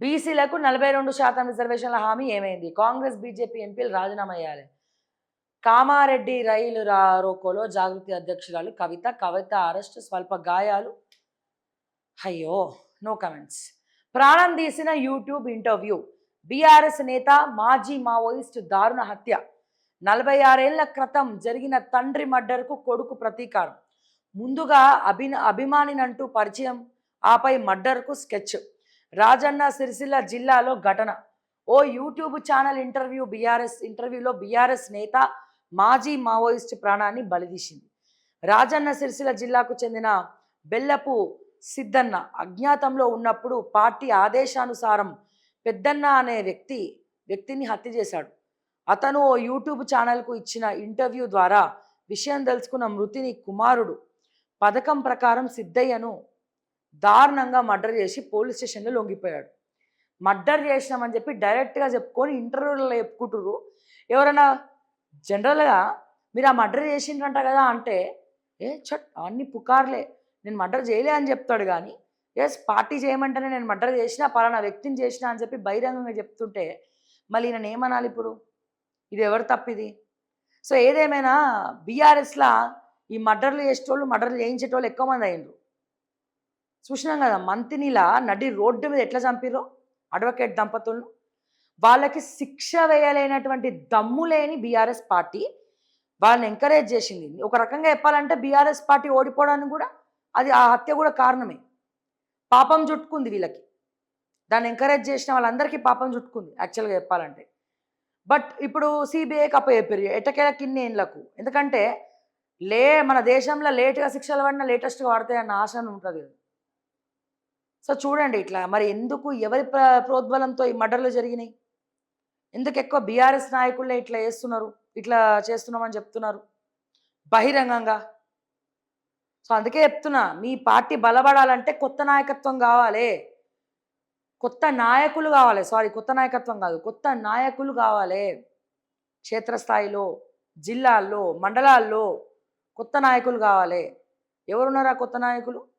బీసీలకు నలభై రెండు శాతం రిజర్వేషన్ల హామీ ఏమైంది? కాంగ్రెస్ బీజేపీ ఎంపీలు రాజీనామా అయ్యాలి. కామారెడ్డి రైలు రోకోలో జాగృతి అధ్యక్షురాలు కవిత కవిత అరెస్ట్ స్వల్ప గాయాలు. అయ్యో నో కమెంట్స్. ప్రాణం తీసిన యూట్యూబ్ ఇంటర్వ్యూ. బీఆర్ఎస్ నేత మాజీ మావోయిస్ట్ దారుణ హత్య. నలభై ఆరేళ్ళ క్రితం జరిగిన తండ్రి మర్డర్కు కొడుకు ప్రతీకారం. ముందుగా అభిన అభిమానినంటూ పరిచయం. ఆపై మర్డర్కు స్కెచ్. రాజన్న సిరిసిల్ల జిల్లాలో ఘటన. ఓ యూట్యూబ్ ఛానల్ ఇంటర్వ్యూ బీఆర్ఎస్ ఇంటర్వ్యూలో బీఆర్ఎస్ నేత మాజీ మావోయిస్ట్ ప్రాణాన్ని బలిదీసింది. రాజన్న సిరిసిల్ల జిల్లాకు చెందిన బెల్లపు సిద్ధన్న అజ్ఞాతంలో ఉన్నప్పుడు పార్టీ ఆదేశానుసారం పెద్దన్న అనే వ్యక్తి వ్యక్తిని హత్య చేశాడు. అతను ఓ యూట్యూబ్ ఛానల్కు ఇచ్చిన ఇంటర్వ్యూ ద్వారా విషయం తెలుసుకున్న మృతిని కుమారుడు. పథకం ప్రకారం సిద్ధయ్యను దారుణంగా మర్డర్ చేసి పోలీస్ స్టేషన్లో లొంగిపోయాడు. మర్డర్ చేసినామని చెప్పి డైరెక్ట్గా చెప్పుకొని ఇంటర్వ్యూలో చెప్పుకుంటుర్రు. ఎవరైనా జనరల్గా మీరు ఆ మర్డర్ చేసిండ్రంట కదా అంటే ఏ చట్ అన్ని పుకార్లే. నేను మర్డర్ చేయలే అని చెప్తాడు కానీ ఎస్ పార్టీ చేయమంటేనే నేను మర్డర్ చేసిన పలానా వ్యక్తిని చేసిన అని చెప్పి బహిరంగంగా చెప్తుంటే మళ్ళీ నేను ఏమనాలి ఇప్పుడు? ఇది ఎవరు తప్పిది? సో ఏదేమైనా బీఆర్ఎస్లా ఈ మర్డర్లు చేసేటోళ్ళు మర్డర్లు చేయించేటోళ్ళు ఎక్కువ మంది అయ్యిండ్రు చూసినాం కదా మంతినిలా నడి రోడ్డు మీద ఎట్లా చంపిరో అడ్వకేట్ దంపతులను. వాళ్ళకి శిక్ష వేయలేనటువంటి దమ్ము లేని బీఆర్ఎస్ పార్టీ వాళ్ళని ఎంకరేజ్ చేసింది. ఒక రకంగా చెప్పాలంటే బీఆర్ఎస్ పార్టీ ఓడిపోవడానికి కూడా అది ఆ హత్య కూడా కారణమే. పాపం చుట్టుకుంది వీళ్ళకి. దాన్ని ఎంకరేజ్ చేసిన వాళ్ళందరికీ పాపం చుట్టుకుంది యాక్చువల్గా చెప్పాలంటే. బట్ ఇప్పుడు సిబిఐకి అప్ప చెప్పారు ఎటకేల కిన్ని ఏళ్ళకు ఎందుకంటే లే మన దేశంలో లేటుగా శిక్షలు పడినా లేటెస్ట్గా పడతాయన్న ఆశ ఉంటుంది కదా. సో చూడండి ఇట్లా మరి ఎందుకు ఎవరి ప్ర ప్రోద్బలంతో ఈ మర్డర్లు జరిగినాయి? ఎందుకు ఎక్కువ బీఆర్ఎస్ నాయకులే ఇట్లా చేస్తున్నారు? ఇట్లా చేస్తున్నామని చెప్తున్నారు? బహిరంగంగా? సో అందుకే చెప్తున్నా మీ పార్టీ బలపడాలంటే కొత్త నాయకత్వం కావాలి. కొత్త నాయకులు కావాలి. సారీ కొత్త నాయకత్వం కాదు కొత్త నాయకులు కావాలి. క్షేత్రస్థాయిలో జిల్లాల్లో మండలాల్లో కొత్త నాయకులు కావాలి. ఎవరున్నారా కొత్త నాయకులు?